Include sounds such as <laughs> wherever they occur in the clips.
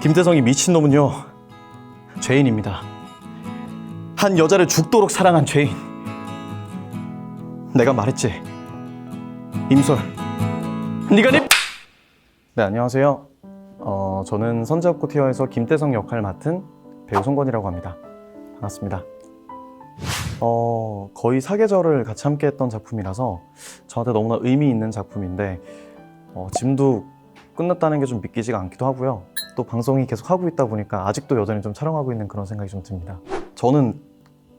김태성이 미친놈은요 죄인입니다. 한 여자를 죽도록 사랑한 죄인. 내가 말했지. 임솔. 네가 내. 네 안녕하세요. 어 저는 선제업고 티어에서 김태성 역할 맡은 배우 송건이라고 합니다. 반갑습니다. 어 거의 사계절을 같이 함께했던 작품이라서 저한테 너무나 의미 있는 작품인데 어, 지금도 끝났다는 게 좀 믿기지가 않기도 하고요. 또 방송이 계속 하고 있다 보니까 아직도 여전히 좀 촬영하고 있는 그런 생각이 좀 듭니다. 저는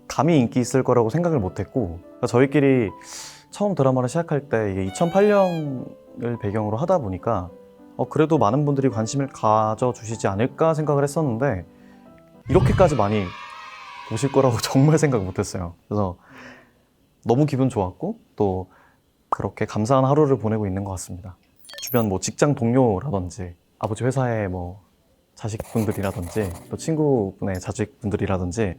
감히 인기 있을 거라고 생각을 못했고 그러니까 저희끼리 처음 드라마를 시작할 때 이게 2008년을 배경으로 하다 보니까 어, 그래도 많은 분들이 관심을 가져주시지 않을까 생각을 했었는데 이렇게까지 많이 보실 거라고 <laughs> 정말 생각 못했어요. 그래서 너무 기분 좋았고 또 그렇게 감사한 하루를 보내고 있는 것 같습니다. 주변 뭐 직장 동료라든지 아버지 회사의 뭐 자식분들이라든지 또 친구분의 자식분들이라든지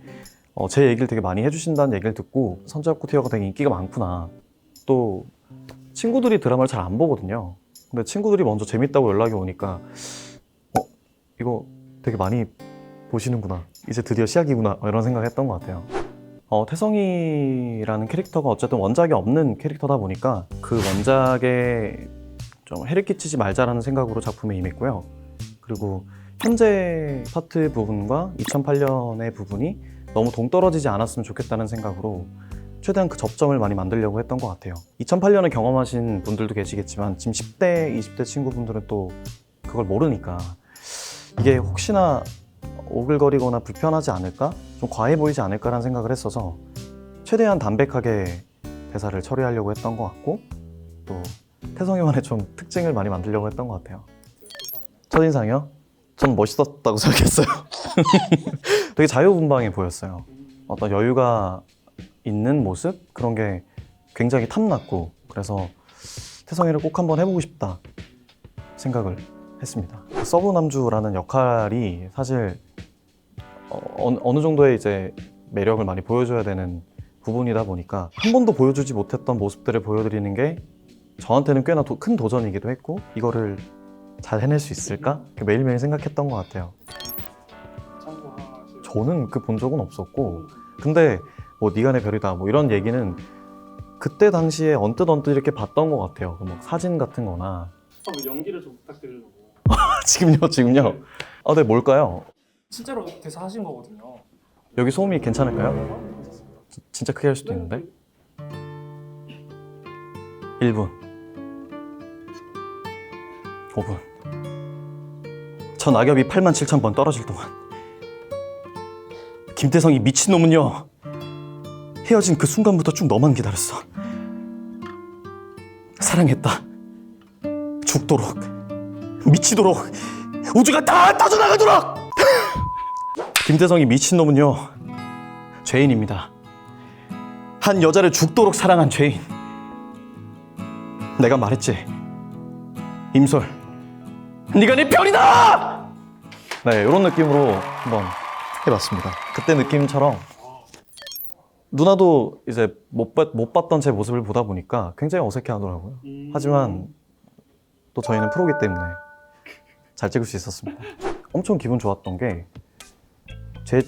어, 제 얘기를 되게 많이 해주신다는 얘기를 듣고 선제업고 티어가 되게 인기가 많구나. 또 친구들이 드라마를 잘 안 보거든요. 근데 친구들이 먼저 재밌다고 연락이 오니까 어 이거 되게 많이 보시는구나. 이제 드디어 시작이구나. 이런 생각을 했던 것 같아요. 어, 태성이라는 캐릭터가 어쨌든 원작이 없는 캐릭터다 보니까 그 원작에 좀 해를 끼치지 말자라는 생각으로 작품에 임했고요. 그리고 현재 파트 부분과 2008년의 부분이 너무 동떨어지지 않았으면 좋겠다는 생각으로 최대한 그 접점을 많이 만들려고 했던 것 같아요. 2008년을 경험하신 분들도 계시겠지만 지금 10대, 20대 친구분들은 또 그걸 모르니까 이게 혹시나 오글거리거나 불편하지 않을까? 좀 과해 보이지 않을까라는 생각을 했어서 최대한 담백하게 대사를 처리하려고 했던 것 같고 또 태성이만의 좀 특징을 많이 만들려고 했던 것 같아요. 첫인상이요? 전 멋있었다고 <laughs> 생각했어요. 되게 자유분방해 보였어요. 어떤 여유가 있는 모습? 그런 게 굉장히 탐났고 그래서 태성이를 꼭 한번 해보고 싶다 생각을 했습니다. 서브 남주라는 역할이 사실 어, 어느, 정도의 이제 매력을 많이 보여줘야 되는 부분이다 보니까 한 번도 보여주지 못했던 모습들을 보여드리는 게 저한테는 꽤나 도- 큰 도전이기도 했고 이거를 잘 해낼 수 있을까? 매일매일 생각했던 것 같아요. 저는 그 본 적은 없었고 근데 뭐 네가 내 별이다 뭐 이런 얘기는 그때 당시에 언뜻 언뜻 이렇게 봤던 것 같아요. 그뭐 사진 같은 거나 저 연기를 좀 부탁드리려고 <laughs> 지금요 지금요 아, 네 뭘까요? 실제로 대사 하신 거거든요 여기 소음이 괜찮을까요? 지- 진짜 크게 할 수도 있는데 1분 5분 저 낙엽이 8만 7천 번 떨어질 동안 김태성이 미친놈은요 헤어진 그 순간부터 쭉 너만 기다렸어 사랑했다 죽도록 미치도록 우주가 다 떠져나가도록 <laughs> 김태성이 미친놈은요 죄인입니다. 한 여자를 죽도록 사랑한 죄인. 내가 말했지. 임솔, 네가 내 편이다. 네, 이런 느낌으로 한번 해봤습니다. 그때 느낌처럼 누나도 이제 못, 봤, 못 봤던 제 모습을 보다 보니까 굉장히 어색해 하더라고요. 음. 하지만 또 저희는 프로기 때문에 잘 찍을 수 있었습니다. 엄청 기분 좋았던 게 제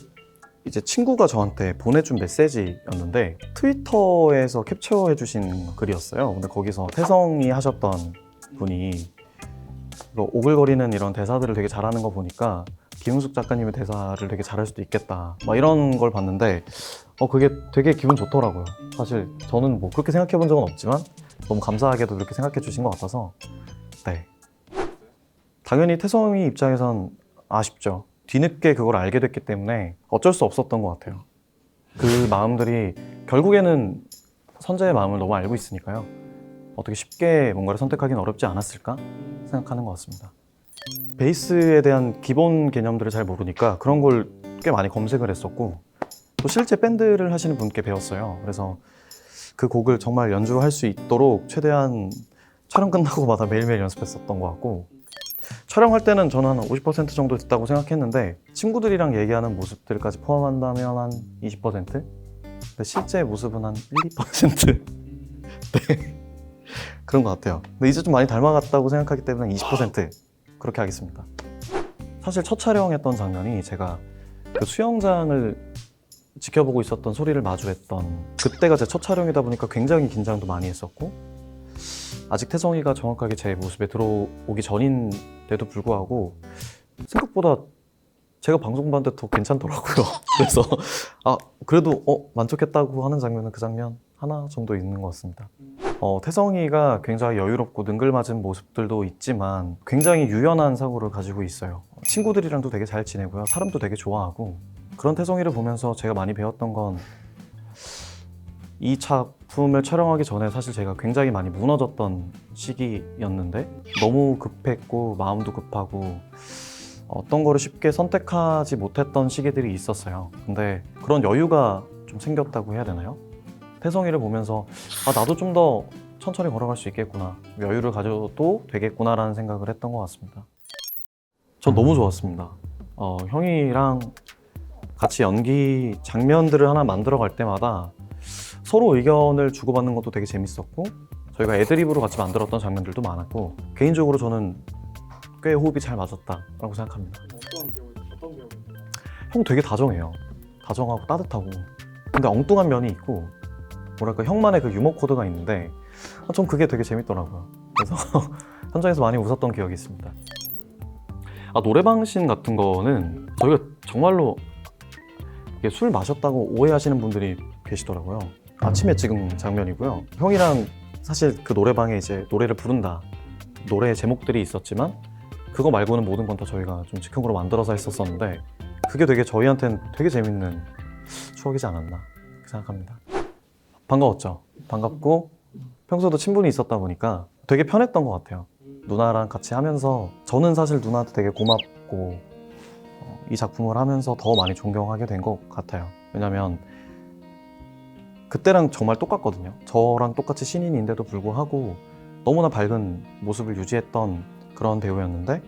이제 친구가 저한테 보내준 메시지였는데 트위터에서 캡처해주신 글이었어요. 근데 거기서 태성이 하셨던 분이 오글거리는 이런 대사들을 되게 잘하는 거 보니까 김은숙 작가님의 대사를 되게 잘할 수도 있겠다. 막 이런 걸 봤는데 어 그게 되게 기분 좋더라고요. 사실 저는 뭐 그렇게 생각해 본 적은 없지만 너무 감사하게도 그렇게 생각해 주신 것 같아서 네. 당연히 태성이 입장에선 아쉽죠. 뒤늦게 그걸 알게 됐기 때문에 어쩔 수 없었던 것 같아요. 그 마음들이 결국에는 선재의 마음을 너무 알고 있으니까요. 어떻게 쉽게 뭔가를 선택하기는 어렵지 않았을까 생각하는 것 같습니다. 베이스에 대한 기본 개념들을 잘 모르니까 그런 걸 꽤 많이 검색을 했었고 또 실제 밴드를 하시는 분께 배웠어요. 그래서 그 곡을 정말 연주할 수 있도록 최대한 촬영 끝나고마다 매일매일 연습했었던 것 같고 촬영할 때는 저는 한 50% 정도 됐다고 생각했는데 친구들이랑 얘기하는 모습들까지 포함한다면 한 20%? 근데 실제 모습은 한 1, 2%? <laughs> 네. 그런 것 같아요. 근데 이제 좀 많이 닮아갔다고 생각하기 때문에 20% 그렇게 하겠습니다. 사실 첫 촬영했던 장면이 제가 그 수영장을 지켜보고 있었던 소리를 마주했던 그때가 제 첫 촬영이다 보니까 굉장히 긴장도 많이 했었고 아직 태성이가 정확하게 제 모습에 들어오기 전인데도 불구하고 생각보다 제가 방송 봤는데 더 괜찮더라고요. <laughs> 그래서 아 그래도 어 만족했다고 하는 장면은 그 장면 하나 정도 있는 것 같습니다. 어, 태성이가 굉장히 여유롭고 능글맞은 모습들도 있지만 굉장히 유연한 사고를 가지고 있어요. 친구들이랑도 되게 잘 지내고요. 사람도 되게 좋아하고 그런 태성이를 보면서 제가 많이 배웠던 건 이 작품을 촬영하기 전에 사실 제가 굉장히 많이 무너졌던 시기였는데 너무 급했고 마음도 급하고 어떤 거를 쉽게 선택하지 못했던 시기들이 있었어요. 근데 그런 여유가 좀 생겼다고 해야 되나요? 태성이를 보면서 아 나도 좀 더 천천히 걸어갈 수 있겠구나 여유를 가져도 되겠구나라는 생각을 했던 것 같습니다. 전 너무 좋았습니다. 어, 형이랑 같이 연기 장면들을 하나 만들어 갈 때마다 서로 의견을 주고받는 것도 되게 재밌었고 저희가 애드립으로 같이 만들었던 장면들도 많았고 개인적으로 저는 꽤 호흡이 잘 맞았다라고 생각합니다. 형 되게 다정해요. 다정하고 따뜻하고. 근데 엉뚱한 면이 있고 뭐랄까 형만의 그 유머 코드가 있는데 아, 전 그게 되게 재밌더라고요. 그래서 <laughs> 현장에서 많이 웃었던 기억이 있습니다. 아 노래방 씬 같은 거는 저희가 정말로 술 마셨다고 오해하시는 분들이 계시더라고요. 아침에 찍은 장면이고요. 형이랑 사실 그 노래방에 이제 노래를 부른다. 노래 제목들이 있었지만 그거 말고는 모든 건 다 저희가 좀 즉흥으로 만들어서 했었었는데 그게 되게 저희한테는 되게 재밌는 추억이지 않았나 생각합니다. 반가웠죠. 반갑고 평소에도 친분이 있었다 보니까 되게 편했던 것 같아요. 누나랑 같이 하면서 저는 사실 누나한테 되게 고맙고 어, 이 작품을 하면서 더 많이 존경하게 된 것 같아요. 왜냐면 그때랑 정말 똑같거든요. 저랑 똑같이 신인인데도 불구하고 너무나 밝은 모습을 유지했던 그런 배우였는데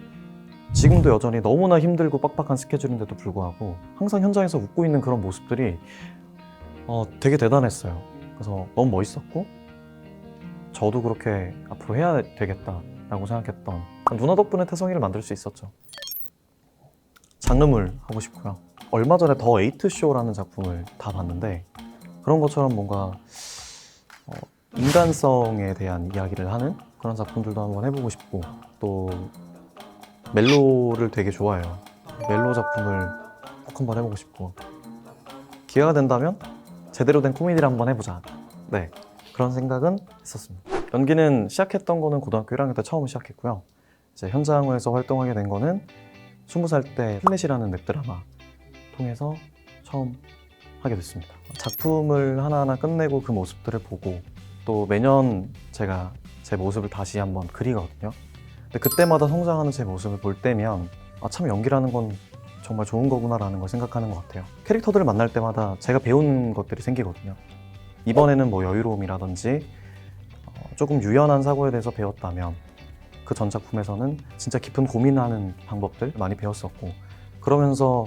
지금도 여전히 너무나 힘들고 빡빡한 스케줄인데도 불구하고 항상 현장에서 웃고 있는 그런 모습들이 어, 되게 대단했어요. 그래서 너무 멋있었고 저도 그렇게 앞으로 해야 되겠다라고 생각했던 누나 덕분에 태성이를 만들 수 있었죠. 장르물 하고 싶고요. 얼마 전에 더 에이트 쇼라는 작품을 다 봤는데 그런 것처럼 뭔가 어, 인간성에 대한 이야기를 하는 그런 작품들도 한번 해보고 싶고 또 멜로를 되게 좋아해요. 멜로 작품을 꼭 한번 해보고 싶고 기회가 된다면 제대로 된 코미디를 한번 해보자. 네 그런 생각은 했었습니다. 연기는 시작했던 거는 고등학교 1학년 때 처음 시작했고요. 이제 현장에서 활동하게 된 거는 20살 때 플랫이라는 웹드라마 통해서 처음 하게 됐습니다. 작품을 하나하나 끝내고 그 모습들을 보고 또 매년 제가 제 모습을 다시 한번 그리거든요. 근데 그때마다 성장하는 제 모습을 볼 때면 아, 참 연기라는 건 정말 좋은 거구나라는 걸 생각하는 것 같아요. 캐릭터들을 만날 때마다 제가 배운 것들이 생기거든요. 이번에는 뭐 여유로움이라든지 어, 조금 유연한 사고에 대해서 배웠다면 그 전 작품에서는 진짜 깊은 고민하는 방법들 많이 배웠었고 그러면서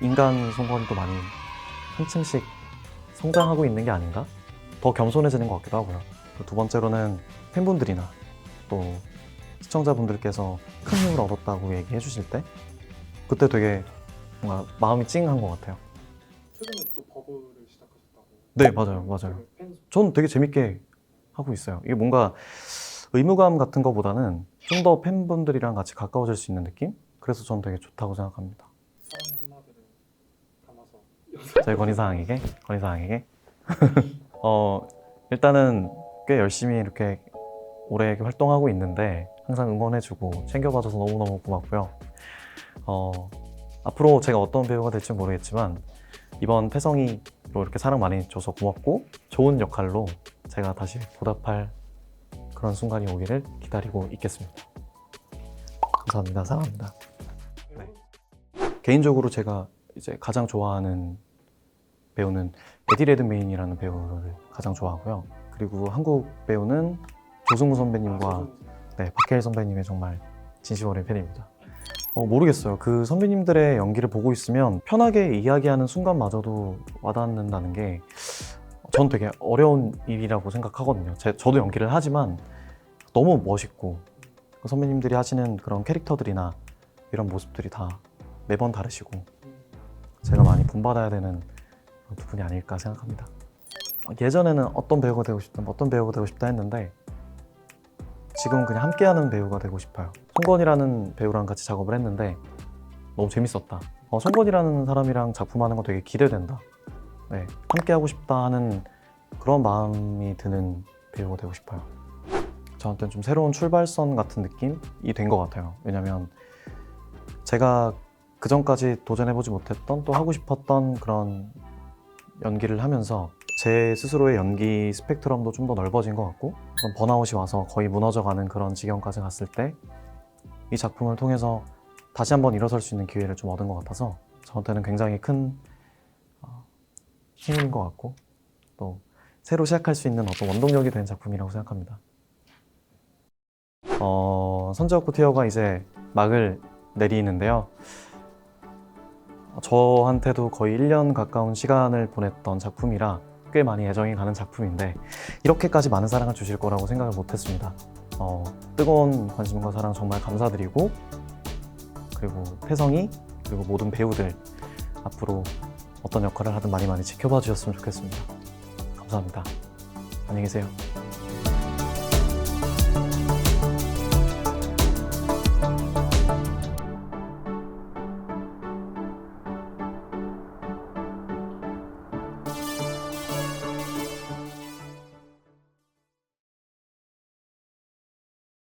인간 성관도 많이 한층씩 성장하고 있는 게 아닌가? 더 겸손해지는 것 같기도 하고요. 두 번째로는 팬분들이나 또 시청자분들께서 큰 힘을 얻었다고 얘기해 주실 때 그때 되게 뭔가 마음이 찡한 것 같아요. 최근에 또 버블을 시작하셨다고. 네, 맞아요, 맞아요. 팬 저는 되게 재밌게 하고 있어요. 이게 뭔가 의무감 같은 거보다는 좀 더 팬분들이랑 같이 가까워질 수 있는 느낌? 그래서 저는 되게 좋다고 생각합니다. 사랑의 한마디를 담아서 저희 건희사항에게 건희사항에게 <laughs> 어 일단은 꽤 열심히 이렇게 오래 활동하고 있는데 항상 응원해주고 챙겨봐줘서 너무너무 고맙고요. 어 앞으로 제가 어떤 배우가 될지 모르겠지만 이번 태성이로 이렇게 사랑 많이 줘서 고맙고 좋은 역할로 제가 다시 보답할 그런 순간이 오기를 기다리고 있겠습니다. 감사합니다. 사랑합니다. 개인적으로 제가 이제 가장 좋아하는 배우는 에디 레드메인이라는 배우를 가장 좋아하고요. 그리고 한국 배우는 조승우 선배님과 네, 박해일 선배님의 정말 진심 어린 팬입니다. 어, 모르겠어요. 그 선배님들의 연기를 보고 있으면 편하게 이야기하는 순간마저도 와닿는다는 게 전 되게 어려운 일이라고 생각하거든요. 제, 저도 연기를 하지만 너무 멋있고 그 선배님들이 하시는 그런 캐릭터들이나 이런 모습들이 다 매번 다르시고 음, 제가 많이 본받아야 되는 부분이 아닐까 생각합니다. 예전에는 어떤 배우가 되고 싶다, 뭐 어떤 배우가 되고 싶다 했는데 지금은 그냥 함께하는 배우가 되고 싶어요. 송건이라는 배우랑 같이 작업을 했는데 너무 재밌었다. 어, 송건이라는 사람이랑 작품하는 거 되게 기대된다. 네, 함께하고 싶다 하는 그런 마음이 드는 배우가 되고 싶어요. 저한테는 좀 새로운 출발선 같은 느낌이 된 것 같아요. 왜냐면 제가 그 전까지 도전해보지 못했던 또 하고 싶었던 그런 연기를 하면서 제 스스로의 연기 스펙트럼도 좀 더 넓어진 것 같고 번아웃이 와서 거의 무너져가는 그런 지경까지 갔을 때 이 작품을 통해서 다시 한번 일어설 수 있는 기회를 좀 얻은 것 같아서 저한테는 굉장히 큰 어, 힘인 것 같고 또 새로 시작할 수 있는 어떤 원동력이 된 작품이라고 생각합니다. 어, 선지옥구 티어가 이제 막을 내리는데요. 저한테도 거의 1년 가까운 시간을 보냈던 작품이라 꽤 많이 애정이 가는 작품인데 이렇게까지 많은 사랑을 주실 거라고 생각을 못했습니다. 어, 뜨거운 관심과 사랑 정말 감사드리고 그리고 태성이 그리고 모든 배우들 앞으로 어떤 역할을 하든 많이 많이 지켜봐 주셨으면 좋겠습니다. 감사합니다. 안녕히 계세요.